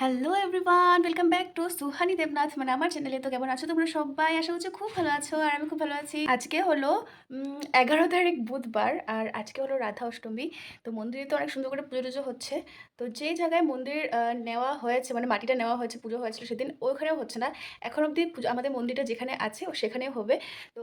Hello everyone welcome back to Suhani Debnath মানে আমার চ্যানেলে তো কেমন আছো তোমরা সবাই? আশা করছি খুব ভালো আছো আর আমি খুব ভালো আছি। আজকে হলো এগারো তারিখ বুধবার আর আজকে হলো রাধা অষ্টমী। তো মন্দিরে তো অনেক সুন্দর করে পুজো টুজো হচ্ছে। তো যেই জায়গায় মন্দির নেওয়া হয়েছে মানে মাটিটা নেওয়া হয়েছে, পুজো হয়েছিল সেদিন, ওইখানেও হচ্ছে না। এখন অবধি আমাদের মন্দিরটা যেখানে আছে, সেখানেও হবে। তো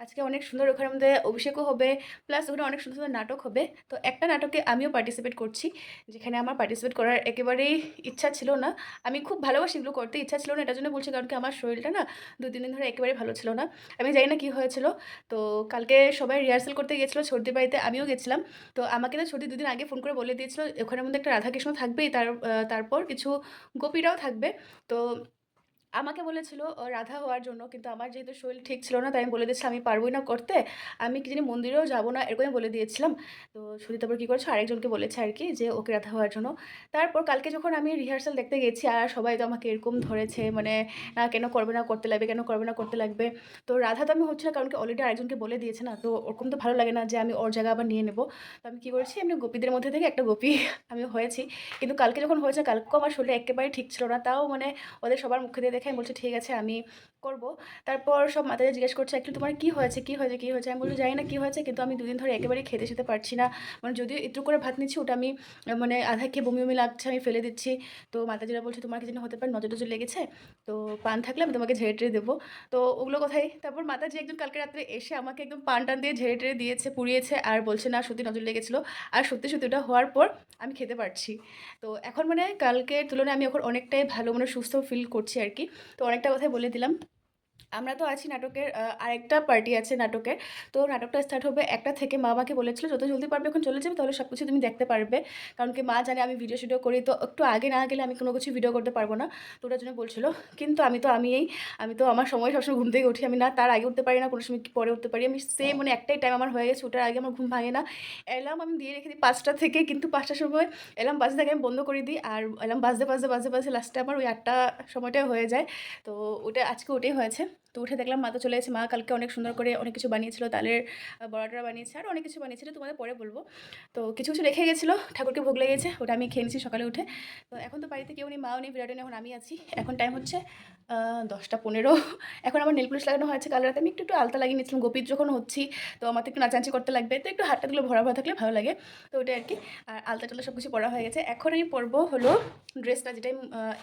আজকে অনেক সুন্দর ওখানের মধ্যে অভিষেকও হবে প্লাস ওখানে অনেক সুন্দর সুন্দর নাটক হবে। তো একটা নাটকে আমিও পার্টিসিপেট করছি, যেখানে আমার পার্টিসিপেট করার একেবারেই ইচ্ছা ছিল না। আমি খুব ভালোবাসি এগুলো করতে, ইচ্ছা ছিল না, এটার জন্য বলছি কারণ কি আমার শরীরটা না দু তিন দিন ধরে একেবারেই ভালো ছিল না। আমি জানি না কী হয়েছিল। তো কালকে সবাই রিহার্সাল করতে গিয়েছিল সর্দি বাড়িতে আমিও গেছিলাম। তো আমাকে তো সর্দি দুদিন আগে ফোন করে বলে দিয়েছিল, ওখানের মধ্যে একটা রাধাকৃষ্ণ থাকবেই, তার তারপর কিছু গোপীরাও থাকবে। তো আমাকে বলেছিল রাধা হওয়ার জন্য, কিন্তু আমার যেহেতু শরীর ঠিক ছিল না, তাই আমি বলে দিয়েছিলাম, আমি পারবোই না করতে, আমি কি জানি মন্দিরেও যাব না, এরকমই বলে দিয়েছিলাম। তো সুদীপ তারপর কী করেছে, আরেকজনকে বলেছে আর কি যে, ওকে রাধা হওয়ার জন্য। তারপর কালকে যখন আমি রিহার্সাল দেখতে গেছি, আর সবাই তো আমাকে এরকম ধরেছে মানে না, কেন করবে না, করতে লাগবে, কেন করবে না, করতে লাগবে? তো রাধা তো আমি হচ্ছে না, কারণ কি অলরেডি আরেকজনকে বলে দিয়েছে না, তো ওরকম তো ভালো লাগে না যে, আমি ওর জায়গা আবার নিয়ে নেব। তো আমি কী করেছি, আমি গোপীদের মধ্যে থেকে একটা গোপী আমি হয়েছি। কিন্তু কালকে যখন হয়েছে, কালকেও আমার শরীর একেবারে ঠিক ছিল না, তাও মানে ওদের সবার মুখে দিয়ে দেখে আমি বলছি, ঠিক আছে, আমি করব। তারপর সব মাতাদের জিজ্ঞেস করছে, একটু তোমার কি হয়েছে? কি হয়েছে? কি হয়েছে? আমি বলছি, জানি না কি হয়েছে, কিন্তু আমি দুদিন ধরে একেবারেই খেতে খেতে পারছি না। মানে যদিও একটু করে ভাত নিচ্ছি, ওটা আমি মানে আধা খেয়ে বমি বমি লাগছে, আমি ফেলে দিচ্ছি। তো মাতাজিরা বলছে, তোমার কি যেন হতে পারে, নজর টজর লেগেছে? তো পান থাকলে আমি তোমাকে ঝেড়ে টেড়ে দেবো। তো ওগুলো কথাই। তারপর মাতাজি একজন কালকে রাত্রে এসে আমাকে একদম পান টান দিয়ে ঝেড়ে টেড়ে দিয়েছে, পুড়িয়েছে, আর বলছে, না, সত্যি নজর লেগেছিলো। আর সত্যি সত্যি ওটা হওয়ার পর আমি খেতে পারছি। তো এখন মানে কালকের তুলনায় আমি এখন অনেকটাই ভালো মানে সুস্থ ফিল করছি আর কি। তো অনেকটা কথাই বলে দিলাম। আমরা তো আছি নাটকের আরেকটা পার্টি আছে নাটকের তো নাটকটা স্টার্ট হবে একটা থেকে। মা আমাকে বলেছিল, যত জলদি পারবে এখন চলে যাবে, তাহলে সব কিছু তুমি দেখতে পারবে। কারণ কি মা জানে আমি ভিডিও শিডিও করি, তো একটু আগে না গেলে আমি কোনো কিছু ভিডিও করতে পারব না। তো ওটার জন্য বলছিল, কিন্তু আমি তো আমি এই আমি তো আমার সময় সবসময় ঘুম থেকে উঠি, আমি না তার আগে উঠতে পারি না, কোনো সময় কি পরে উঠতে পারি। আমি সেম মানে একটাই টাইম আমার হয়ে গেছে, ওটার আগে আমার ঘুম ভাঙে না। অ্যালার্ম আমি দিয়ে রেখে দিই পাঁচটা থেকে, কিন্তু পাঁচটার সময় অ্যালার্ম বাজতে থাকে, আমি বন্ধ করে দিই। আর অ্যালার্ম বাজতে বাজতে বাজতে বাজতে লাস্টে আমার ওই আটটা সময়টা হয়ে যায়। তো ওটা আজকে ওটাই হয়েছে। তো উঠে দেখলাম মা তো চলে এসেছে মা কালকে অনেক সুন্দর করে অনেক কিছু বানিয়েছিল, তালের বড়াটা বানিয়েছে, আর অনেক কিছু বানিয়েছিল তোমাদের পরে বলব। তো কিছু কিছু রেখে গেছিল, ঠাকুরকে ভোগ লেগেছে, ওটা আমি খেয়ে নিয়েছি সকালে উঠে। তো এখন তো বাড়িতে কেউ নেই, মাও নেই বিরাট এখন আমি আছি। এখন টাইম হচ্ছে দশটা পনেরো। এখন আমার নেল পুলিশ লাগানো হয়েছে, কাল রাতে আমি একটু একটু আলতা লাগিয়ে নিয়েছিলাম, গোপীর যখন হচ্ছি, তো আমার তো একটু নাচাঞ্চি করতে লাগবে, তো একটু হাতটাগুলো ভরা ভরা থাকলে ভালো লাগে। তো ওটাই আর কি, আর আলতা টালতা সব কিছু পরা হয়ে গেছে। এখন আমি পরবো হলো ড্রেসটা যেটা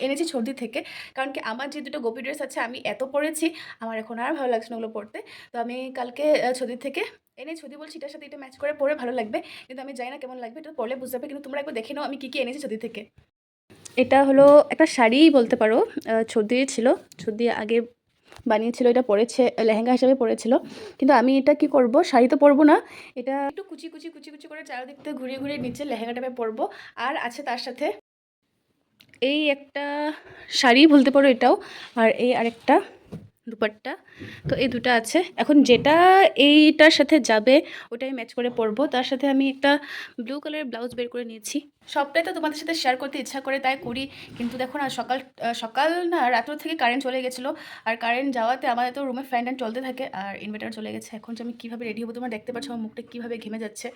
এনেছি সর্দি থেকে, কারণ কি আমার যে দুটো গোপী ড্রেস আছে, আমি এত পরেছি আমার এখন আর ভালো লাগছে না ওগুলো পড়তে। তো আমি কালকে ছদির থেকে এনে ছদি বলছি এটার সাথে এটা ম্যাচ করে পরে ভালো লাগবে। কিন্তু আমি জানি না কেমন লাগবে, এটা পরলে বুঝতে পারবে। কিন্তু তোমরা একবার দেখে নাও আমি কী কী এনেছি ছদি থেকে। এটা হলো একটা শাড়িই বলতে পারো ছদি ছিল। ছদি আগে বানিয়েছিল, এটা পরেছে, লেহেঙ্গা হিসাবে পরেছিল। কিন্তু আমি এটা কি করব, শাড়ি তো পরবো না। এটা একটু কুচি কুচি কুচি কুচি করে চারিদিক থেকে ঘুরিয়ে ঘুরিয়ে নিচে লেহেঙ্গাটা আমি পরবো। আর আছে তার সাথে এই একটা শাড়ি বলতে পারো এটাও। আর এই আরেকটা দুপাট্টা। তো এই দুটা আছে। এখন যেটা এইটার সাথে যাবে, ওটাই ম্যাচ করে পরবো। তার সাথে আমি একটা ব্লু কালারের ব্লাউজ বের করে নিয়েছি। সবটাই তো তোমাদের সাথে শেয়ার করতে ইচ্ছা করে তাই করি। কিন্তু দেখো না, সকাল সকাল না, রাত্র থেকে কারেন্ট চলে গেছিল। আর কারেন্ট যাওয়াতে আমাদের তো রুমে ফ্যান ট্যান চলতে থাকে, আর ইনভার্টার চলে গেছে। এখন যে আমি কীভাবে রেডি হব, তোমরা দেখতে পাচ্ছ আমার মুখটা কীভাবে ঘেমে যাচ্ছে।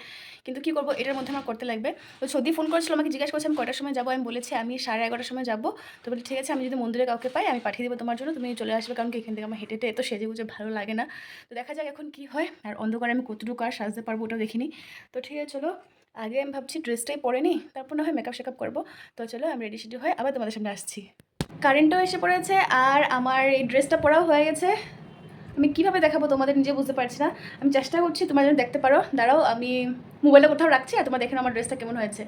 কিন্তু কী করব, এটার মধ্যে আমার করতে লাগবে। তো সৌদি ফোন করেছিল আমাকে জিজ্ঞাসা করছে, আমি কয়টার সময় যাব? আমি বলেছি, আমি সাড়ে এগারোটার সময় যাব। তো বলি, ঠিক আছে, আমি যদি মন্দিরে কাউকে পাই, আমি পাঠিয়ে দেবো তোমার জন্য। তুমি চলে আসবে, কারণ কি এখান থেকে আমার হেঁটে হেঁটে এত সেজে গুজে ভালো লাগে না। তো দেখা যাক এখন কি হয়। আর অন্ধকারে আমি কতটুকু আর সাজতে পারব ওটাও দেখিনি। তো ঠিক আছে, চলো। আগে আমি ভাবছি ড্রেসটাই পরে নিই, তারপর না হয় মেকআপ শেকআপ করব। তো চলো, আমি রেডি সেডি হয়ে আবার তোমাদের সামনে আসছি। কারেন্টও এসে পড়েছে আর আমার এই ড্রেসটা পরাও হয়ে গেছে। আমি কীভাবে দেখাবো তোমাদের নিজে বুঝতে পারছি না। আমি চেষ্টা করছি তোমরা যেন দেখতে পারো। দাঁড়াও, আমি মোবাইলে কোথাও রাখছি আর তোমরা দেখে আমার ড্রেসটা কেমন হয়েছে!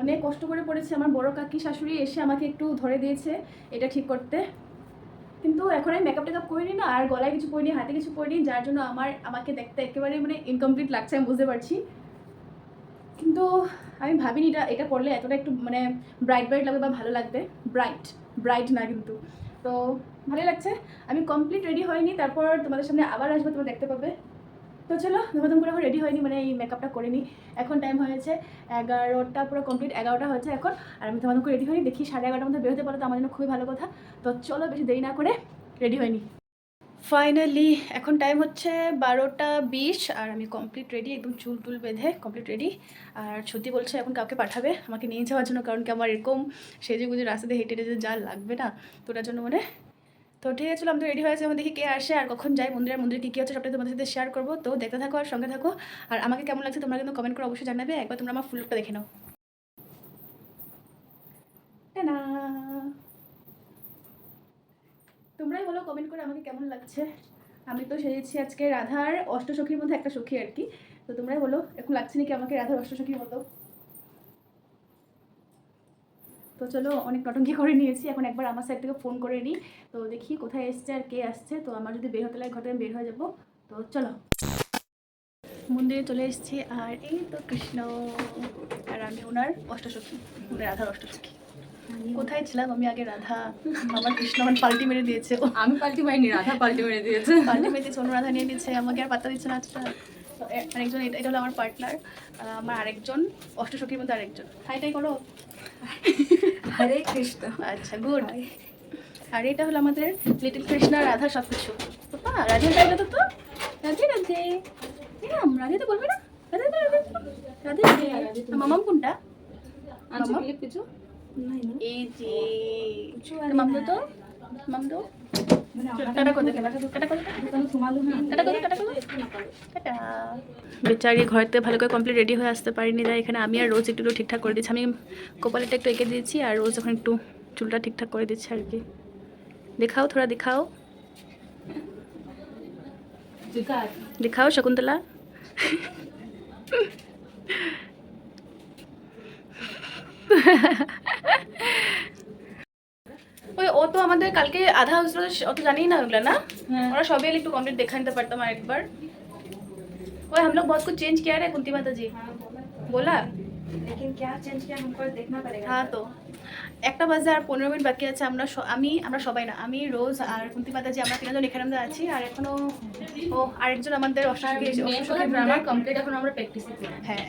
অনেক কষ্ট করে পড়েছি। আমার বড় কাকি শাশুড়ি এসে আমাকে একটু ধরে দিয়েছে এটা ঠিক করতে। কিন্তু এখন আমি মেকআপ টেকআপ করিনি না, আর গলায় কিছু করিনি, হাতে কিছু করিনি, যার জন্য আমার, আমাকে দেখতে একেবারে মানে ইনকমপ্লিট লাগছে, আমি বুঝতে পারছি। কিন্তু আমি ভাবিনি এটা এটা করলে এতটা একটু মানে ব্রাইট ব্রাইট লাগবে বা ভালো লাগবে। ব্রাইট ব্রাইট না কিন্তু। তো ভালোই লাগছে। আমি কমপ্লিট রেডি হয়নি, তারপর তোমাদের সামনে আবার আসব, তোমরা দেখতে পাবে। তো চলো, ধুমাধুম করে এখন রেডি হয়নি মানে এই মেকআপটা করিনি। এখন টাইম হয়েছে এগারোটা, পুরো কমপ্লিট এগারোটা হয়েছে এখন। আর আমি ধুমাধুম করে রেডি হয়নি, দেখি সাড়ে এগারোটার মধ্যে বেরোতে পারো, তো আমার জন্য খুবই ভালো কথা। তো চলো বেশি দেরি না করে রেডি হয়নি। ফাইনালি এখন টাইম হচ্ছে বারোটা বিশ, আর আমি কমপ্লিট রেডি একদম চুল টুল বেঁধে কমপ্লিট রেডি আর সত্যি বলছে, এখন কাউকে পাঠাবে, আমাকে নিয়ে যাওয়ার জন্য, কারণ কি আমার এরকম সেজে গুজে রাস্তাতে হেঁটে হেঁটে যা লাগবে না, তো ওটার জন্য মানে তো ঠিক আছে আমি তো রেডি হয়েছে আমি দেখি কে আসে আর কখন যাই মন্দিরের মন্দিরে কী কী হচ্ছে সবটাই তোমাদের সাথে শেয়ার করব। তো দেখতে থাকো আর সঙ্গে থাকো। আর আমাকে কেমন লাগছে তোমরা কিন্তু কমেন্ট করে অবশ্যই জানাবে। একবার তোমরা আমার ফুল লুকটা দেখে নাও। টানা। তোমরাই বলো কমেন্ট করে আমাকে কেমন লাগছে? আমি তো সেরেছি আজকে রাধার অষ্টসখীর মধ্যে একটা সখী আর কি। তো তোমরাই বলো, এখন লাগছে নাকি আমাকে রাধার অষ্টসখীর মতো? তো চলো অনেক নটঙ্কি করে নিয়েছি এখন একবার আমার সাইড থেকে ফোন করে নিই। তো দেখি কোথায় এসছে আর কে আসছে। তো আমার যদি বের হতে লাগে ঘরে আমি বের হয়ে যাব। তো চলো। মন্দিরে চলে এসেছি আর এই তো কৃষ্ণ আর আমি ওনার অষ্টসখী ওনার রাধার অষ্টসখী। কোথায় ছিলাম? আমি আগে রাধা আমার কৃষ্ণ আমার পাল্টি মেরে দিয়েছে। আমি পাল্টি মারিনি রাধা পাল্টি মেরে দিয়েছে। পাল্টি মেরে দিয়েছে অন্য রাধা নিয়ে নিচ্ছে আমাকে আর পাত্তা দিচ্ছে না এ- আরেকজন এটা এটা হলো আমার পার্টনার আমার আরেকজন অষ্টসখীর মধ্যে আরেকজন। হাইটাই করো। হরে কৃষ্ণ। আচ্ছা গুড আর এটা হলো আমাদের লিটল কৃষ্ণা রাধা সব কিছু রাধে রাধে তো তো। রাধে রাধে। এরম রাধে তো বলবে না? রাধে রাধে রাধে রাধে মামাম কোনটা? মামা? কিছু এই যে মামদো তো? মামদো? বেচারি ঘরেতে ভালো করে কমপ্লিট রেডি হয়ে আসতে পারিনি তাই এখানে আমি আর রোজ একটু একটু ঠিকঠাক করে দিচ্ছি। আমি কপালটা একটু এঁকে দিয়েছি আর রোজ এখন একটু চুলটা ঠিকঠাক করে দিচ্ছি আর কি। দেখাও থোড়া দেখাও। দেখাও শকুন্তলা। তো আমাদের কালকে আধা হয়েছিল অত জানি না ওগুলো না হ্যাঁ। ওরা সবে একটু কমপ্লিট দেখা নিতে পারতাম আর একবার ওই हम लोग बहुत कुछ चेंज किया रे कुंती माता जी बोला लेकिन क्या चेंज किया हमको देखना पड़ेगा হ্যাঁ তো একটা বাজে আর পনেরো মিনিট বাকি আছে আমরা আমি আমরা সবাই না আমি রোজ আর কুন্তি যে আমরা তিনজন এখানে আমরা আছি আর এখনও ও আরেকজন আমাদের ড্রামা কমপ্লিট এখন আমরা প্র্যাকটিস হ্যাঁ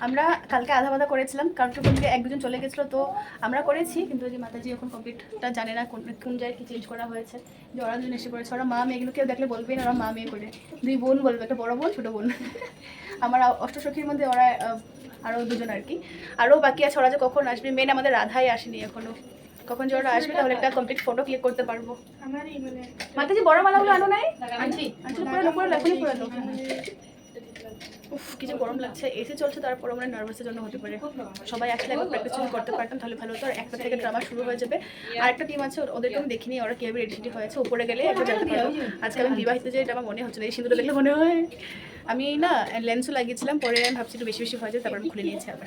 আমরা- কালকে আধা বাধা করেছিলাম কারণ কোন দিকে এক দুজন চলে গেছিল তো আমরা করেছি কিন্তু যে মাতাজি এখন কমপ্লিটটা জানে না কোন কোন জায়গায় কি চেঞ্জ করা হয়েছে। যে ওরা দুজন এসে পড়েছে ওরা মা মেয়ে এগুলো কেউ দেখলে বলবেই না ওরা মা মেয়ে করে। দুই বোন বলবে একটা বড় বোন ছোটো বোন। আমার অষ্টসখীর মধ্যে ওরা আরও দুজন আর কি। আরও বাকি আছে ওরা যে কখন আসবে মেন আমাদের রাধাই আসেনি এখনও। কখন যে ওরা আসবে তাহলে একটা কমপ্লিট ফটো ক্লিক করতে পারব। মাতাজি বড় মালাগুলো আনো নাই? আনছি। আনছি পুরো পুরো এখনই পুরো উফ কিছু গরম লাগছে। এসি চলছে তারপর আমরা নার্ভাসের জন্য হতে পারে। সবাই আসলে একবার প্র্যাকটিস যদি করতে পারতাম তাহলে ভালো হতো। আর একটা থেকে ড্রামা শুরু হয়ে যাবে। আর একটা টিম আছে ওদেরকে আমি দেখিনি ওরা কীভাবে রেডি হয়েছে। উপরে গেলে একবার জানতে পারব। আজকে আমি বিবাহিত যে এটা আমার মনে হচ্ছে না এই সিঁদুরটা দেখলে মনে হয়। আমি না লেন্সও লাগিয়েছিলাম পরে আমি ভাবছি একটু বেশি বেশি হয়ে যায় তারপর আমি খুলে নিয়েছি আবার।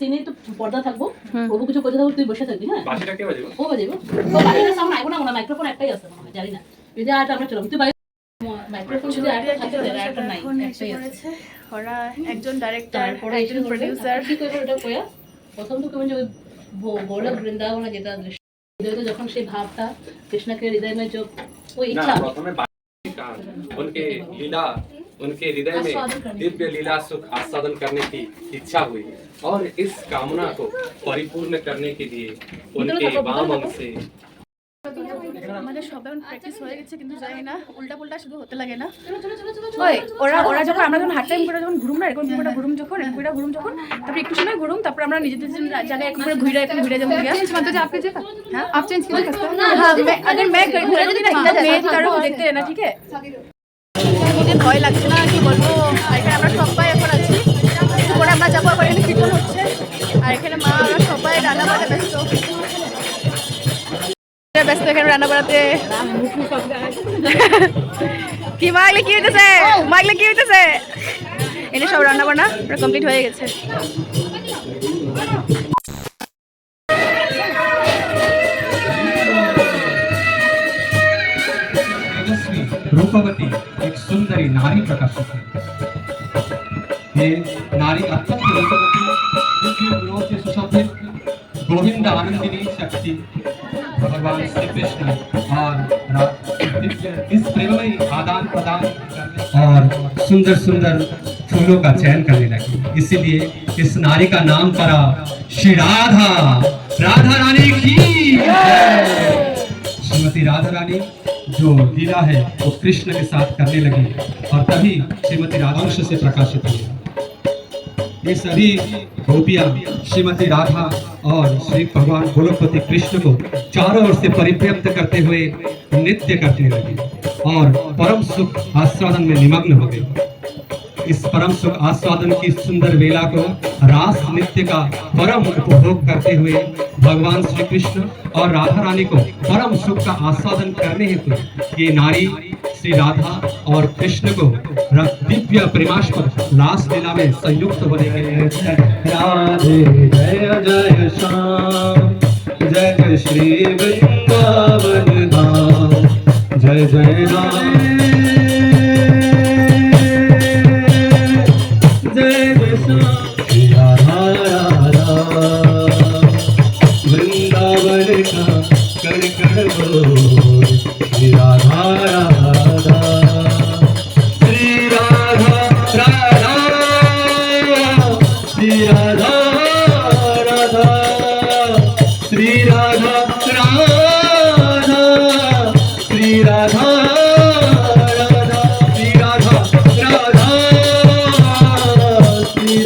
সিনে তো পর্দা থাকব। প্রভু কিছু করতে থাকব তুই বসে থাকবি হ্যাঁ? বাসিটা কে ও বাজিব তো বাইরে সামনে আইবো না মাইক্রোফোন একটাই আছে জানি না। যদি আর আমরা চলো তুই ওরা একজন ডাইরেক্টর তারপরে একজন প্রডিউসার কি করবে ওটা কয়া প্রথম তো কেমন যে ওই গো- গোলক বৃন্দাবনে যেটা দৃশ্য হৃদয়তে যখন সেই ভাবটা কৃষ্ণকে হৃদয় में जो वो ना इच्छा प्रथमे बासी का उनके लीला उनके हृदय में दिव्य लीला सुख आस्वादन करने की इच्छा हुई और इस कामना को परिपूर्ण करने के लिए उनके वाम अंग से আমাদের সবাই প্র্যাকটিস হয়ে গেছে কিন্তু জানি না উল্টা পুল্টা শুধু হতে লাগে না ওই ওরা ওরা যখন আমরা যখন হাট টাইম করে যখন ঘুরুম না এরকম পুরোটা ঘুরুম যখন এরকম পুরোটা ঘুরুম যখন তারপরে একটু সময় ঘুরুম তারপর আমরা নিজেদের জন্য জায়গায় একটু করে ঘুরে একটু ঘুরে যাবো গিয়া आपके जगह हाँ आप चेंज कीजिए हाँ मैं अगर मैं घूरे যদি না मैं কারো দেখতে না ঠিক আছে নিজে ভয় লাগছে না কি বলবো আর এখানে আমরা সবাই এখন আছি একটু পরে আমরা যাবো আবার এখানে কীর্তন হচ্ছে আর এখানে মা ওরা সবাই রান্না বাড়া ব্যস্ত ব্যস্ত এখানে রান্না বাড়াতে কি মাগলে কি হইতেছে মাগলে কি হইতেছে এনে সব রান্না বান্না কমপ্লিট হয়ে গেছে तेजस्वी रूपवती एक सुंदरी नारी प्रकाशित है ये नारी अत्यंत रूपवती दिव्य गुणों से सुशोभित गोविंद आनंदिनी सुंदर सुंदर फूलों का चयन करने लगी। इसीलिए इस नारी का नाम पड़ा श्री राधा। राधा रानी की। श्रीमती राधा रानी जो लीला है वो कृष्ण के साथ करने लगी और तभी श्रीमती राधांश से प्रकाशित हुई। ये सभी गोपियाँ श्रीमती राधा और श्री भगवान गोलोकपति कृष्ण को चारों ओर से परिव्याप्त करते हुए नृत्य करने लगी और परम सुख आस्वादन में निमग्न हो गई। इस परम सुख आस्वादन की सुंदर वेला को रास नृत्य का परम उपभोग करते हुए भगवान श्री कृष्ण और राधा रानी को परम सुख का आस्वादन करने हेतु ये नारी श्री राधा और कृष्ण को दिव्य प्रेमास्पद लास लीला में संयुक्त के लिए राधे जय जय श्याम, जय श्री वृंदावन धाम, जय जय राम। जय जय श्याम।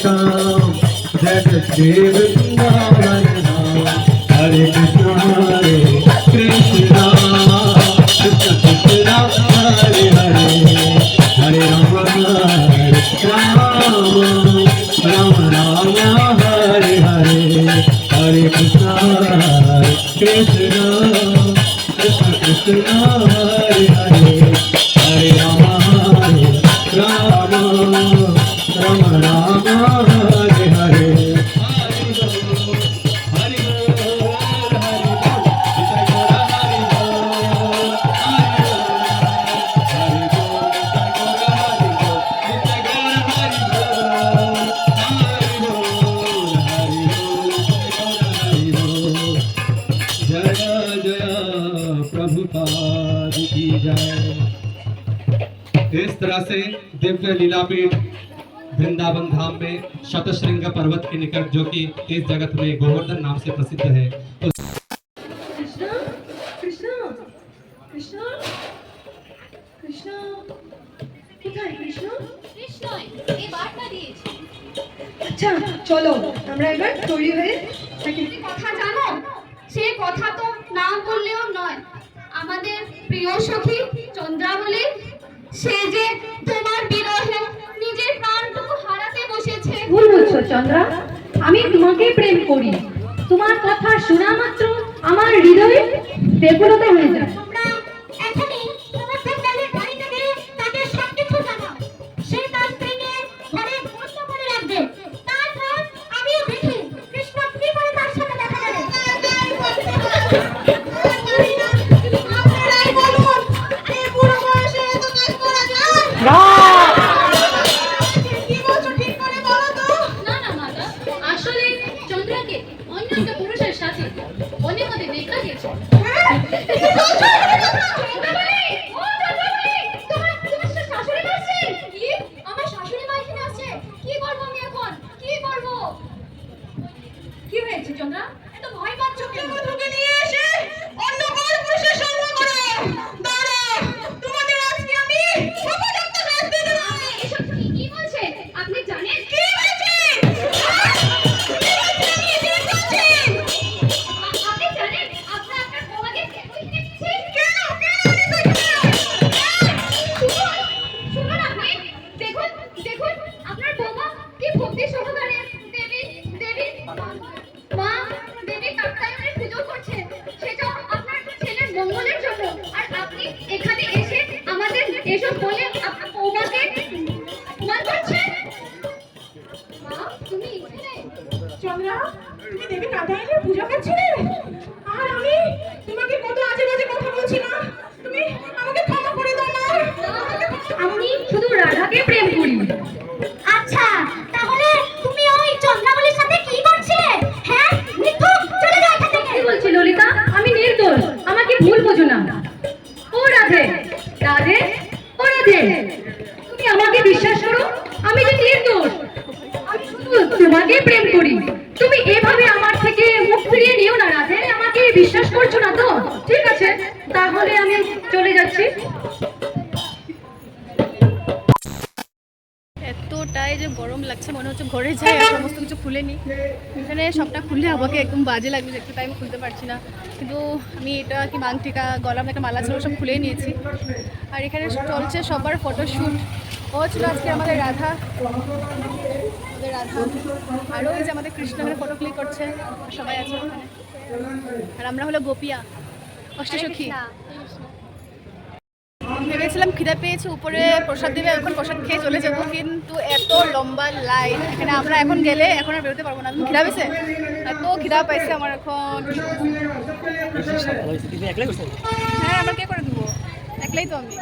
श्याम जय जय वृंदावन हरे कृष्ण हरे कृष्ण कृष्ण कृष्ण हरे हरे हरे राम हरे राम राम राम हरे हरे हरे कृष्ण हरे कृष्ण कृष्ण कृष्ण दिव्य लीलापीठ वृंदावन धाम में शतशृंग पर्वत के निकट जो कि इस जगत में गोवर्धन नाम से प्रसिद्ध है तो कृष्णा कृष्णा कृष्णा कृष्णा কোথায় কৃষ্ণ কৃষ্ণই এই বার্তা দিয়েছি আচ্ছা চলো আমরা এবার তৈরি হয়ে থাকি তুমি কথা জানো সে কথা তো না বললেও নয় আমাদের প্রিয় সখী চন্দ্রাবলী সে যে তোমার ভুল বলছো, চন্দ্রা। আমি তোমাকে প্রেম করি। তোমার কথা শোনা মাত্র আমার হৃদয়ে ব্যাকুলতা হয়ে যায়। চন্দ্রা তুমি দেবী এলে পূজা করছিলে? আর আমি তোমাকে কত চলে যাচ্ছি। এতটাই যে গরম লাগছে, মনে হচ্ছে ঘরে যাই সমস্ত কিছু খুলে নিই এখানে সবটা খুললে আমাকে একদম বাজে লাগবে একটু টাইম খুলতে পারছি না। কিন্তু আমি এটা কি মাংটিকা, গলাম, একটা মালা ছিল, সব খুলেই নিয়েছি। আর এখানে চলছে সবার ফটোশ্যুট ও ছিল আজকে আমাদের রাধা। আমাদের রাধা। আরও ওই যে আমাদের কৃষ্ণ ফটো ক্লিক করছে। সবাই আছে আর আমরা হলো গোপিয়া। অষ্টসখী। ভেবেছিলাম খিদা পেয়েছে উপরে প্রসাদ দেবে এখন প্রসাদ খেয়ে চলে যাব কিন্তু এত লম্বা লাইন এখানে আমরা এখন গেলে এখন আর বেরোতে পারব না। তুমি খিদা পেয়েছে? এত খিদা পাইছে আমার এখন। হ্যাঁ আমরা কে করে দেবো? একলাই তো আমি।